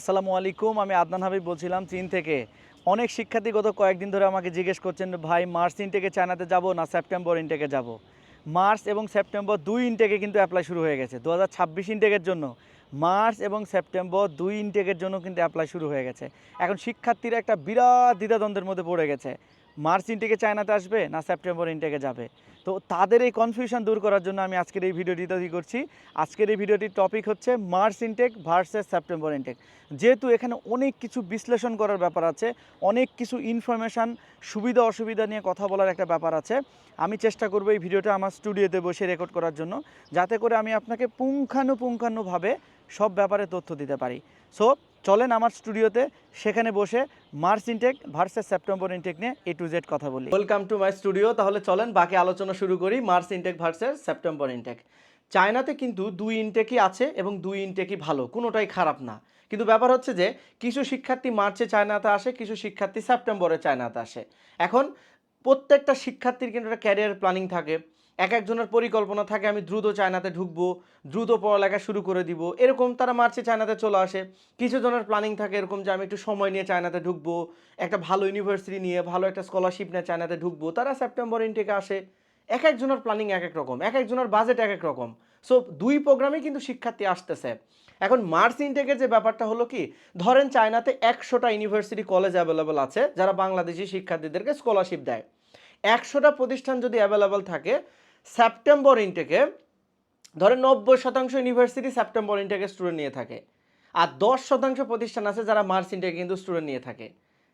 আসসালামু আলাইকুম, আমি আদনান হাবিব বলছিলাম চীন থেকে। অনেক শিক্ষার্থী গত কয়েকদিন ধরে আমাকে জিজ্ঞেস করছেন, ভাই মার্চ ইনটেকে চায়নাতে যাব না সেপ্টেম্বর ইনটেকে যাব? মার্চ এবং সেপ্টেম্বর দুই ইনটেকে কিন্তু অ্যাপ্লাই শুরু হয়ে গেছে, দু হাজার ছাব্বিশ ইনটেকের জন্য। মার্চ এবং সেপ্টেম্বর দুই ইনটেকের জন্য কিন্তু অ্যাপ্লাই শুরু হয়ে গেছে। এখন শিক্ষার্থীরা একটা বিরাট দ্বিধাদ্বন্দ্বের মধ্যে পড়ে গেছে। মার্চ ইনটেকে চায়নাতে আসবে না সেপ্টেম্বর ইনটেকে যাবে। তো তাদের এই কনফিউশন দূর করার জন্য আমি আজকের এই ভিডিওটি তৈরি করছি। আজকের এই ভিডিওটির টপিক হচ্ছে March intake versus September intake যেহেতু এখানে অনেক কিছু বিশ্লেষণ করার ব্যাপার আছে, অনেক কিছু ইনফরমেশান সুবিধা অসুবিধা নিয়ে কথা বলার একটা ব্যাপার আছে, আমি চেষ্টা করব এই ভিডিওটা আমার স্টুডিওতে বসে রেকর্ড করার জন্য, যাতে করে আমি আপনাকে পুঙ্খানুপুঙ্খানুভাবে সব ব্যাপারে তথ্য দিতে পারি। সো চলেন আমার স্টুডিওতে, সেখানে বসে March intake versus September intake নিয়ে এ টু জেড কথা বলি। ওয়েলকাম টু মাই স্টুডিও তাহলে চলেন বাকি আলোচনা শুরু করি March intake versus September intake চায়নাতে কিন্তু দুই ইনটেকই আছে এবং দুই ইনটেকই ভালো, কোনোটাই খারাপ না। কিন্তু ব্যাপার হচ্ছে যে, কিছু শিক্ষার্থী মার্চে চায়নাতে আসে, কিছু শিক্ষার্থী সেপ্টেম্বরে চায়নাতে আসে। এখন প্রত্যেকটা শিক্ষার্থীর কিন্তু একটা ক্যারিয়ার প্ল্যানিং থাকে। এক একজনের পরিকল্পনা থাকে, আমি দ্রুত চায়নাতে ঢুকবো, দ্রুত পড়ালেখা শুরু করে দিব। এরকম তারা মার্চে চায়নাতে চলে আসে। কিছু জনের প্ল্যানিং থাকে এরকম যে, আমি একটু সময় নিয়ে চায়নাতে ঢুকবো, একটা ভালো ইউনিভার্সিটি নিয়ে, ভালো একটা স্কলারশিপ নিয়ে চায়নাতে ঢুকবো। তারা সেপ্টেম্বর ইনটেকে আসে। এক একজনের প্ল্যানিং এক এক রকম, এক একজনের বাজেট এক এক রকম। সো দুই প্রোগ্রামেই কিন্তু শিক্ষার্থী আসতেছে। এখন মার্চ ইনটেকের যে ব্যাপারটা হলো কি, ধরেন চায়নাতে একশোটা ইউনিভার্সিটি কলেজ অ্যাভেলেবল আছে, যারা বাংলাদেশি শিক্ষার্থীদেরকে স্কলারশিপ দেয়। একশোটা প্রতিষ্ঠান যদি অ্যাভেলেবল থাকে সেপ্টেম্বর ইনটেকে ধরেন নব্বই শতাংশ ইউনিভার্সিটি সেপ্টেম্বর ইনটেকে স্টুডেন্ট নিয়ে থাকে। আর দশ শতাংশ প্রতিষ্ঠান আছে যারা মার্চ ইনটেকে কিন্তু স্টুডেন্ট নিয়ে থাকে।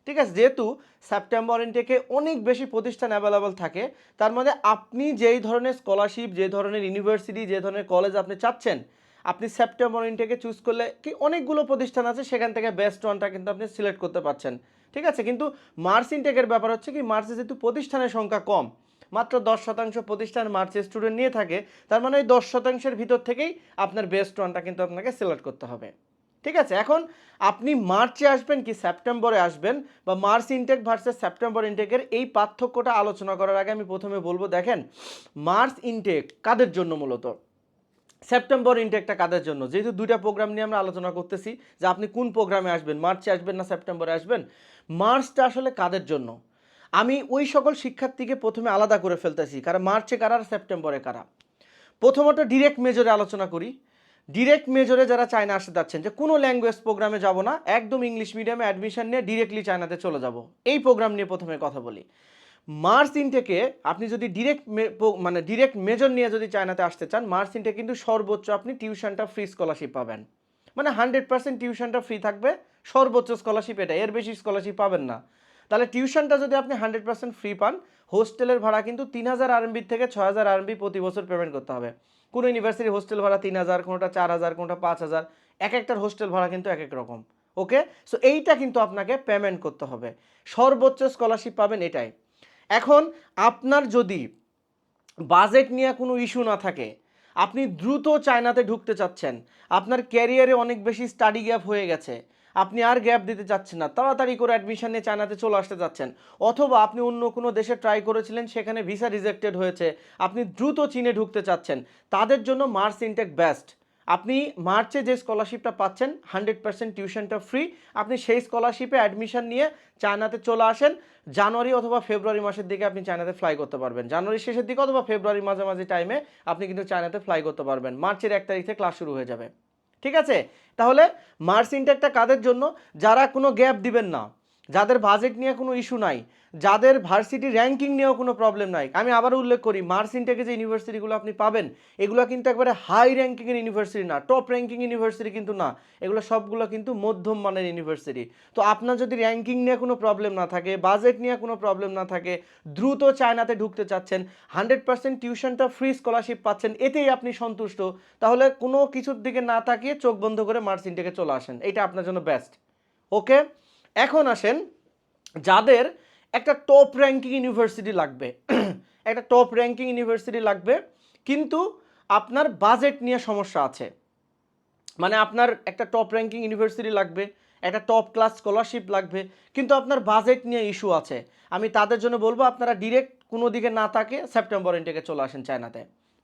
ঠিক আছে? যেহেতু সেপ্টেম্বর ইনটেকে অনেক বেশি প্রতিষ্ঠান অ্যাভেলেবল থাকে, তার মধ্যে আপনি যেই ধরনের স্কলারশিপ যে ধরনের ইউনিভার্সিটি যে ধরনের কলেজ আপনি চাচ্ছেন, আপনি সেপ্টেম্বর ইনটেকে চুজ করলে কি অনেকগুলো প্রতিষ্ঠান আছে, সেখান থেকে বেস্ট ওয়ানটা কিন্তু আপনি সিলেক্ট করতে পারছেন। ঠিক আছে? কিন্তু মার্চ ইনটেকের ব্যাপার হচ্ছে কি মার্চে যেহেতু প্রতিষ্ঠানের সংখ্যা কম মাত্র দশ শতাংশ প্রতিষ্ঠান মার্চে স্টুডেন্ট নিয়ে থাকে, তার মানে ওই দশ শতাংশের ভিতর থেকেই আপনার বেস্ট ওয়ানটা কিন্তু আপনাকে সিলেক্ট করতে হবে। ঠিক আছে? এখন আপনি মার্চে আসবেন কি সেপ্টেম্বরে আসবেন বা মার্চ ইনটেক ভার্সেস সেপ্টেম্বর ইনটেকের এই পার্থক্যটা আলোচনা করার আগে আমি প্রথমে বলব, দেখেন, মার্চ ইনটেক কাদের জন্য মূলত? সেপ্টেম্বর ইনটেকটা কাদের জন্য? যেহেতু দুইটা প্রোগ্রাম নিয়ে আমরা আলোচনা করতেছি, যে আপনি কোন প্রোগ্রামে আসবেন, মার্চে আসবেন না সেপ্টেম্বরে আসবেন? মার্চটা আসলে কাদের জন্য? আমি ওই সকল শিক্ষার্থীকে প্রথমে আলাদা করে ফেলতেছি কারণ মার্চে কারা আর সেপ্টেম্বরে কারা। প্রথমত ডিরেক্ট মেজরে আলোচনা করি। ডিরেক্ট মেজরে যারা চায়না আসতে যাচ্ছেন, যে কোনো ল্যাঙ্গুয়েজ প্রোগ্রামে যাব না, একদম ইংলিশ মিডিয়ামে অ্যাডমিশন নিয়ে ডিরেক্টলি চায়নাতে চলে যাব। এই প্রোগ্রাম নিয়ে প্রথমে কথা বলি। মার্চ ইনটেকে আপনি যদি ডিরেক্ট মানে ডিরেক্ট মেজর নিয়ে যদি চায়নাতে আসতে চান, মার্চ ইনটেক কিন্তু সর্বোচ্চ আপনি টিউশনটা ফ্রি স্কলারশিপ পাবেন। মানে হান্ড্রেড পার্সেন্ট টিউশনটা ফ্রি থাকবে, সর্বোচ্চ স্কলারশিপ এটা, এর বেশি স্কলারশিপ পাবেন না। তাহলে টিউশনটা যদি আপনি হান্ড্রেড পার্সেন্ট ফ্রি পান, হোস্টেলের ভাড়া কিন্তু তিন হাজার আরএমবি থেকে ছয় হাজার আরএমবি প্রতি বছর পেমেন্ট করতে হবে। কোনো ইউনিভার্সিটির হোস্টেল ভাড়া তিন হাজার, কোনোটা চার হাজার, কোনোটা পাঁচ হাজার, এক একটার হোস্টেল ভাড়া কিন্তু এক এক রকম ওকে সো এইটা কিন্তু আপনাকে পেমেন্ট করতে হবে। সর্বোচ্চ স্কলারশিপ পাবেন এটাই। এখন আপনার যদি বাজেট নিয়ে কোনো ইস্যু না থাকে, আপনি দ্রুত চায়নাতে ঢুকতে চাচ্ছেন, আপনার ক্যারিয়ারে অনেক বেশি স্টাডি গ্যাপ হয়ে গেছে আপনি আর গ্যাপ দিতে চাচ্ছেন না। তাড়াতাড়ি করে অ্যাডমিশন নিয়ে চায়নাতে চলে আসতে চাচ্ছেন অথবা আপনি অন্য কোনো দেশে ট্রাই করেছিলেন, সেখানে ভিসা রিজেক্টেড হয়েছে। আপনি দ্রুত চীনে ঢুকতে চাচ্ছেন। তাদের জন্য মার্চ ইনটেক বেস্ট আপনি মার্চে যে স্কলারশিপটা পাচ্ছেন হান্ড্রেড পার্সেন্ট টিউশনটা ফ্রি আপনি সেই স্কলারশিপে অ্যাডমিশন নিয়ে চায়নাতে চলে আসেন। জানুয়ারি অথবা ফেব্রুয়ারি মাসের দিকে আপনি চায়নাতে ফ্লাই করতে পারবেন। জানুয়ারি শেষের দিকে অথবা ফেব্রুয়ারি মাঝামাঝি টাইমে আপনি কিন্তু চায়নাতে ফ্লাই করতে পারবেন। মার্চের এক তারিখ ক্লাস শুরু হয়ে যাবে। ঠিক আছে? তাহলে মার্স ইনটেকটা কাদের জন্য? যারা কোনো গ্যাপ দিবেন না। যাদের বাজেট নিয়ে কোনো ইস্যু নাই, যাদের ভার্সিটি র্যাঙ্কিং নিয়েও কোনো প্রবলেম নাই। আমি আবারও উল্লেখ করি মার্চ ইনটেকে যে ইউনিভার্সিটিগুলো আপনি পাবেন, এগুলো কিন্তু একবারে হাই র্যাঙ্কিংয়ের ইউনিভার্সিটি না টপ র্যাঙ্কিং ইউনিভার্সিটি কিন্তু না, এগুলো সবগুলো কিন্তু মধ্যম মানের ইউনিভার্সিটি তো আপনার যদি র্যাঙ্কিং নিয়ে কোনো প্রবলেম না থাকে বাজেট নিয়ে কোনো প্রবলেম না থাকে, দ্রুত চায়নাতে ঢুকতে চাচ্ছেন হান্ড্রেড পার্সেন্ট টিউশনটা ফ্রি স্কলারশিপ পাচ্ছেন, এতেই আপনি সন্তুষ্ট, তাহলে কোনো কিছুর দিকে না তাকিয়ে চোখ বন্ধ করে মার্চ ইনটেকে চলে আসেন এটা আপনার জন্য বেস্ট ওকে এখন আসেন, যাদের একটা টপ র্যাঙ্কিং ইউনিভার্সিটি লাগবে, একটা টপ র্যাঙ্কিং ইউনিভার্সিটি লাগবে, কিন্তু আপনার বাজেট নিয়ে সমস্যা আছে। মানে আপনার একটা টপ র্যাঙ্কিং ইউনিভার্সিটি লাগবে, একটা টপ ক্লাস স্কলারশিপ লাগবে, কিন্তু আপনার বাজেট নিয়ে ইস্যু আছে। আমি তাদের জন্য বলব, আপনারা ডিরেক্ট কোনো দিকে না থাকে সেপ্টেম্বর ইনটেকে চলে আসেন চায়নাতে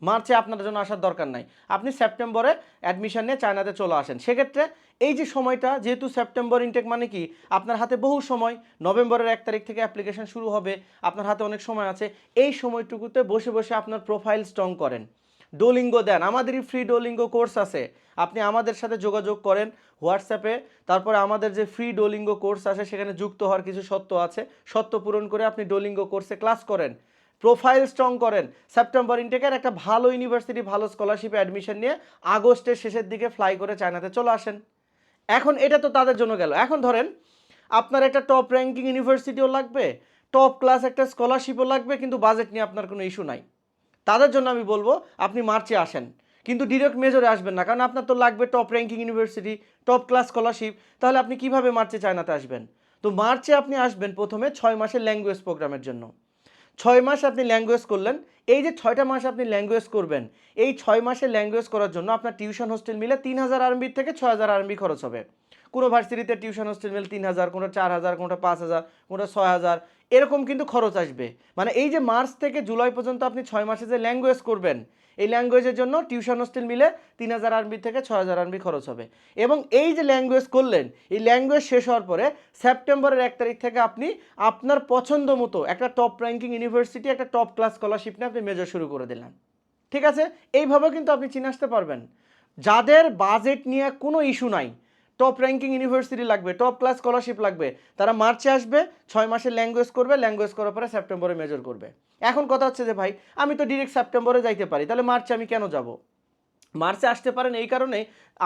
মার্চে আপনার জন্য আসার দরকার নাই। আপনি সেপ্টেম্বরে অ্যাডমিশন নিয়ে চায়নাতে চলে আসেন। সেক্ষেত্রে এই যে সময়টা, যেহেতু সেপ্টেম্বর ইনটেক মানে কি? আপনার হাতে বহু সময়, নভেম্বরের এক তারিখ থেকে অ্যাপ্লিকেশন শুরু হবে, আপনার হাতে অনেক সময় আছে, এই সময়টুকুতে বসে বসে আপনার প্রোফাইল স্ট্রং করেন। ডোলিঙ্গো দেন, আমাদেরই ফ্রি ডোলিঙ্গো কোর্স আছে। আপনি আমাদের সাথে যোগাযোগ করেন হোয়াটসঅ্যাপে, তারপরে আমাদের যে ফ্রি ডোলিঙ্গো কোর্স আছে, সেখানে যুক্ত হওয়ার কিছু সত্য আছে। সত্য পূরণ করে আপনি ডোলিঙ্গো কোর্সে ক্লাস করেন। প্রোফাইল স্ট্রং করেন। সেপ্টেম্বর ইনটেকের একটা ভালো ইউনিভার্সিটি, ভালো স্কলারশিপে অ্যাডমিশন নিয়ে আগস্টের শেষের দিকে ফ্লাই করে চায়নাতে চলে আসেন। এখন এটা তো তাদের জন্য গেল। এখন ধরেন, আপনার একটা টপ র্যাঙ্কিং ইউনিভার্সিটিও লাগবে টপ ক্লাস একটা স্কলারশিপও লাগবে, কিন্তু বাজেট নিয়ে আপনার কোনো ইস্যু নাই। তাদের জন্য আমি বলব, আপনি মার্চে আসেন। কিন্তু ডিরেক্ট মেজরে আসবেন না, কারণ আপনার তো লাগবে top ranking university top class scholarship তাহলে আপনি কীভাবে মার্চে চায়নাতে আসবেন? তো মার্চে আপনি আসবেন প্রথমে ছয় মাসের ল্যাঙ্গুয়েজ প্রোগ্রামের জন্য। ছয় মাস আপনি ল্যাঙ্গুয়েজ করলেন, এই যে ছয়টা মাস আপনি ল্যাঙ্গুয়েজ করবেন, এই ছয় মাসে ল্যাঙ্গুয়েজ করার জন্য আপনার টিউশন হোস্টেল মিলে তিন হাজার আরবির থেকে ছয় হাজার আরম্বি খরচ হবে। কোনো ভার্সিটিতে টিউশন হোস্টেল মিলে তিন হাজার, কোনো চার হাজার কোনোটা পাঁচ হাজার কোনোটা ছয় হাজার, এরকম কিন্তু খরচ আসবে। মানে এই যে মার্চ থেকে জুলাই পর্যন্ত আপনি ছয় মাসে যে ল্যাঙ্গুয়েজ করবেন এই ল্যাঙ্গুয়েজের জন্য টিউশন হোস্টেল মিলে তিন হাজার আরবি থেকে ছয় হাজার আরবি খরচ হবে। এবং এই যে ল্যাঙ্গুয়েজ করলেন, এই ল্যাঙ্গুয়েজ শেষ হওয়ার পরে সেপ্টেম্বরের এক তারিখ থেকে আপনি আপনার পছন্দ মতো একটা টপ র্যাঙ্কিং ইউনিভার্সিটি একটা টপ ক্লাস স্কলারশিপ নিয়ে আপনি মেজর শুরু করে দিলেন। ঠিক আছে? এইভাবে কিন্তু আপনি চিনে আসতে পারবেন। যাদের বাজেট নিয়ে কোনো ইস্যু নাই টপ র্যাঙ্কিং ইউনিভার্সিটি লাগবে টপ ক্লাস স্কলারশিপ লাগবে। তারা মার্চে আসবে, ছয় মাসে ল্যাঙ্গুয়েজ করবে ল্যাঙ্গুয়েজ করার পরে সেপ্টেম্বরে মেজর করবে। এখন কথা হচ্ছে যে ভাই, আমি তো ডিরেক্ট সেপ্টেম্বরে যাইতে পারি, তাহলে মার্চে আমি কেন যাব? মার্চে আসতে পারেন এই কারণে।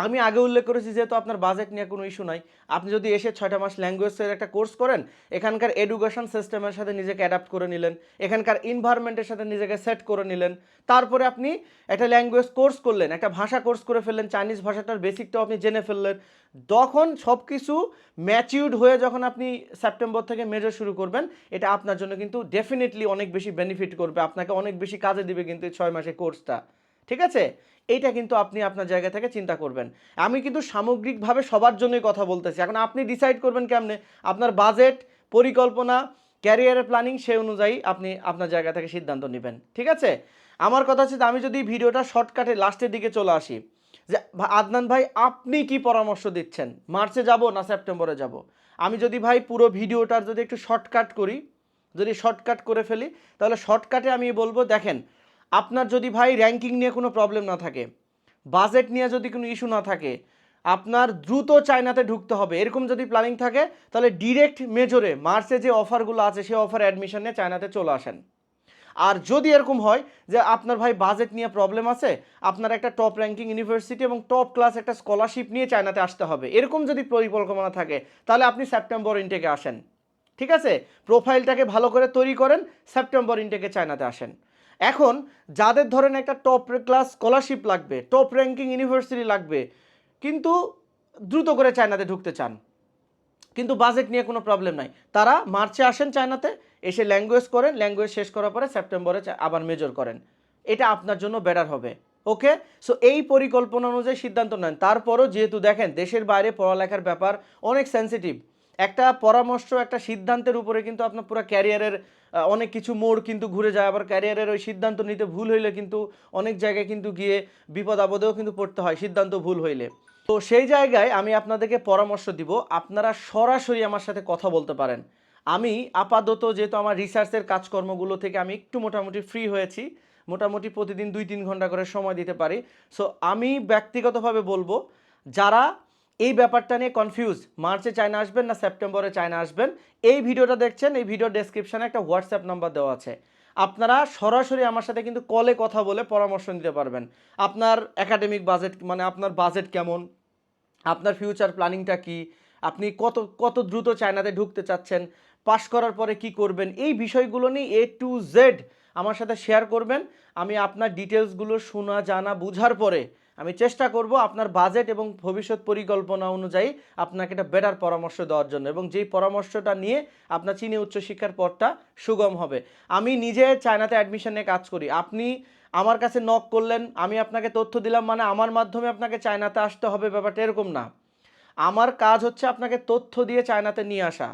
আমি আগে উল্লেখ করেছি যেহেতু আপনার বাজেট নিয়ে কোনো ইস্যু নাই। আপনি যদি এসে ছয়টা মাস ল্যাঙ্গুয়েজের একটা কোর্স করেন, এখানকার এডুকেশন সিস্টেমের সাথে নিজেকে অ্যাডাপ্ট করে নিলেন, এখানকার ইনভায়রনমেন্টের সাথে নিজেকে সেট করে নিলেন, তারপরে আপনি একটা ল্যাঙ্গুয়েজ কোর্স করলেন, একটা ভাষা কোর্স করে ফেললেন চাইনিজ ভাষাটার বেসিকটাও আপনি জেনে ফেললেন। তখন সব কিছু ম্যাচিউর্ড হয়ে যখন আপনি সেপ্টেম্বর থেকে মেজর শুরু করবেন, এটা আপনার জন্য কিন্তু ডেফিনেটলি অনেক বেশি বেনিফিট করবে, আপনাকে অনেক বেশি কাজে দিবে কিন্তু এই ছয় মাসের কোর্সটা ঠিক আছে? এইটা কিন্তু আপনি আপনার জায়গা থেকে চিন্তা করবেন। আমি কিন্তু সামগ্রিকভাবে সবার জন্যই কথা বলতেছি। এখন আপনি ডিসাইড করবেন কেমনে? আপনার বাজেট পরিকল্পনা ক্যারিয়ারের প্ল্যানিং সেই অনুযায়ী আপনি আপনার জায়গা থেকে সিদ্ধান্ত নেবেন। ঠিক আছে? আমার কথা হচ্ছে আমি যদি ভিডিওটা শর্টকাটে লাস্টের দিকে চলে আসি, যে আদনান ভাই, আপনি কি পরামর্শ দিচ্ছেন? মার্চে যাব না সেপ্টেম্বরে যাব? আমি যদি ভাই পুরো ভিডিওটার যদি একটু শর্টকাট করি, যদি শর্টকাট করে ফেলি, তাহলে শর্টকাটে আমি বলব, দেখেন আপনার যদি ভাই র্যাঙ্কিং নিয়ে কোনো প্রবলেম না থাকে বাজেট নিয়ে যদি কোনো ইস্যু না থাকে, আপনার দ্রুত চায়নাতে ঢুকতে হবে। এরকম যদি প্ল্যানিং থাকে, তাহলে ডিরেক্ট মেজরে মার্চে যে অফারগুলো আছে, সেই অফার অ্যাডমিশন নিয়ে চায়নাতে চলে আসেন। আর যদি এরকম হয় যে আপনার ভাই বাজেট নিয়ে প্রবলেম আছে, আপনার একটা টপ র্যাঙ্কিং ইউনিভার্সিটি এবং টপ ক্লাস একটা স্কলারশিপ নিয়ে চায়নাতে আসতে হবে। এরকম যদি পরিকল্পনা থাকে, তাহলে আপনি সেপ্টেম্বর ইনটেকে আসেন। ঠিক আছে? প্রোফাইলটাকে ভালো করে তৈরি করেন সেপ্টেম্বর ইনটেকে চায়নাতে আসেন। এখন যাদের ধরেন একটা টপ ক্লাস স্কলারশিপ লাগবে টপ র্যাঙ্কিং ইউনিভার্সিটি লাগবে, কিন্তু দ্রুত করে চায়নাতে ঢুকতে চান। কিন্তু বাজেট নিয়ে কোনো প্রবলেম নাই। তারা মার্চে আসেন চায়নাতে, এসে ল্যাঙ্গুয়েজ করেন ল্যাঙ্গুয়েজ শেষ করার পরে সেপ্টেম্বরে আবার মেজর করেন। এটা আপনার জন্য বেটার হবে। ওকে সো এই পরিকল্পনা অনুযায়ী সিদ্ধান্ত নেন। তারপরও যেহেতু দেখেন, দেশের বাইরে পড়ালেখার ব্যাপার অনেক সেন্সিটিভ একটা পরামর্শ, একটা সিদ্ধান্তের উপরে কিন্তু আপনার পুরো ক্যারিয়ারের অনেক কিছু মোড় কিন্তু ঘুরে যায়। আবার ক্যারিয়ারের ওই সিদ্ধান্ত নিতে ভুল হইলে কিন্তু অনেক জায়গায় কিন্তু গিয়ে বিপদ আপদেও কিন্তু পড়তে হয়, সিদ্ধান্ত ভুল হইলে। তো সেই জায়গায় আমি আপনাদেরকে পরামর্শ দিব, আপনারা সরাসরি আমার সাথে কথা বলতে পারেন। আমি আপাতত যেহেতু আমার রিসার্চের কাজকর্মগুলো থেকে আমি একটু মোটামুটি ফ্রি হয়েছি, মোটামুটি প্রতিদিন দুই তিন ঘণ্টা করে সময় দিতে পারি। সো আমি ব্যক্তিগতভাবে বলব, যারা এই ব্যাপারটা নিয়ে কনফিউজ মার্চে চায়না আসবেন না, সেপ্টেম্বরে চায়না আসবেন? এই ভিডিওটা দেখছেন, এই ভিডিও ডেসক্রিপশানে একটা হোয়াটসঅ্যাপ নাম্বার দেওয়া আছে। আপনারা সরাসরি আমার সাথে কিন্তু কলে কথা বলে পরামর্শ নিতে পারবেন। আপনার একাডেমিক বাজেট মানে আপনার বাজেট কেমন? আপনার ফিউচার প্ল্যানিংটা কি? আপনি কত কত দ্রুত চায়নাতে ঢুকতে চাচ্ছেন? পাশ করার পরে কি করবেন? এই বিষয়গুলো নিয়ে এ টু জেড আমার সাথে শেয়ার করবেন। আমি আপনার ডিটেলসগুলো শোনা, জানা, বুঝার পরে আমি চেষ্টা করব আপনার বাজেট এবং ভবিষ্যৎ পরিকল্পনা অনুযায়ী আপনাকে একটা বেটার পরামর্শ দেওয়ার জন্য এবং যেই পরামর্শটা নিয়ে আপনার চীনে উচ্চশিক্ষার পথটা সুগম হবে। আমি নিজে চায়নাতে অ্যাডমিশনে কাজ করি। আপনি আমার কাছে নক করলেন, আমি আপনাকে তথ্য দিলাম মানে আমার মাধ্যমে আপনাকে চায়নাতে আসতে হবে ব্যাপারটা এরকম না। আমার কাজ হচ্ছে আপনাকে তথ্য দিয়ে চায়নাতে নিয়ে আসা।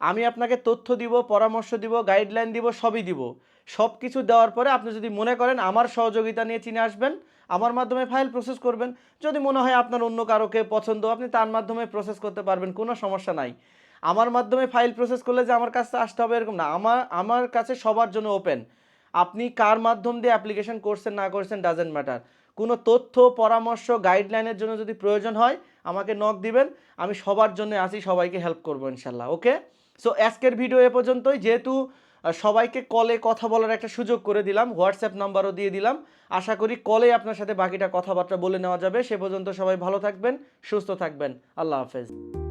আমি আপনাকে তথ্য দিব, পরামর্শ দিব গাইডলাইন দিব, সবই দিব। সব কিছু দেওয়ার পরে আপনি যদি মনে করেন আমার সহযোগিতা নিয়ে চীনে আসবেন আমার মাধ্যমে ফাইল প্রসেস করবেন। যদি মনে হয় আপনার অন্য কারোকে পছন্দ, আপনি তার মাধ্যমে প্রসেস করতে পারবেন, কোনো সমস্যা নাই। আমার মাধ্যমে ফাইল প্রসেস করলে যে আমার কাছে আসতে হবে এরকম না। আমার আমার কাছে সবার জন্য ওপেন। আপনি কার মাধ্যম দিয়ে অ্যাপ্লিকেশন করছেন, না করছেন ডাজেন্ট ম্যাটার কোনো তথ্য, পরামর্শ গাইডলাইনের জন্য যদি প্রয়োজন হয়, আমাকে নক দিবেন। আমি সবার জন্য আসি সবাইকে হেল্প করব ইনশাল্লাহ ওকে সো আজকের ভিডিও এ পর্যন্তই। যেহেতু সবাইকে কলে কথা বলার একটা সুযোগ করে দিলাম হোয়াটসঅ্যাপ নাম্বারও দিয়ে দিলাম। আশা করি কলে আপনার সাথে বাকিটা কথাবার্তা বলে নেওয়া যাবে। সে পর্যন্ত সবাই ভালো থাকবেন, সুস্থ থাকবেন। আল্লাহ হাফেজ।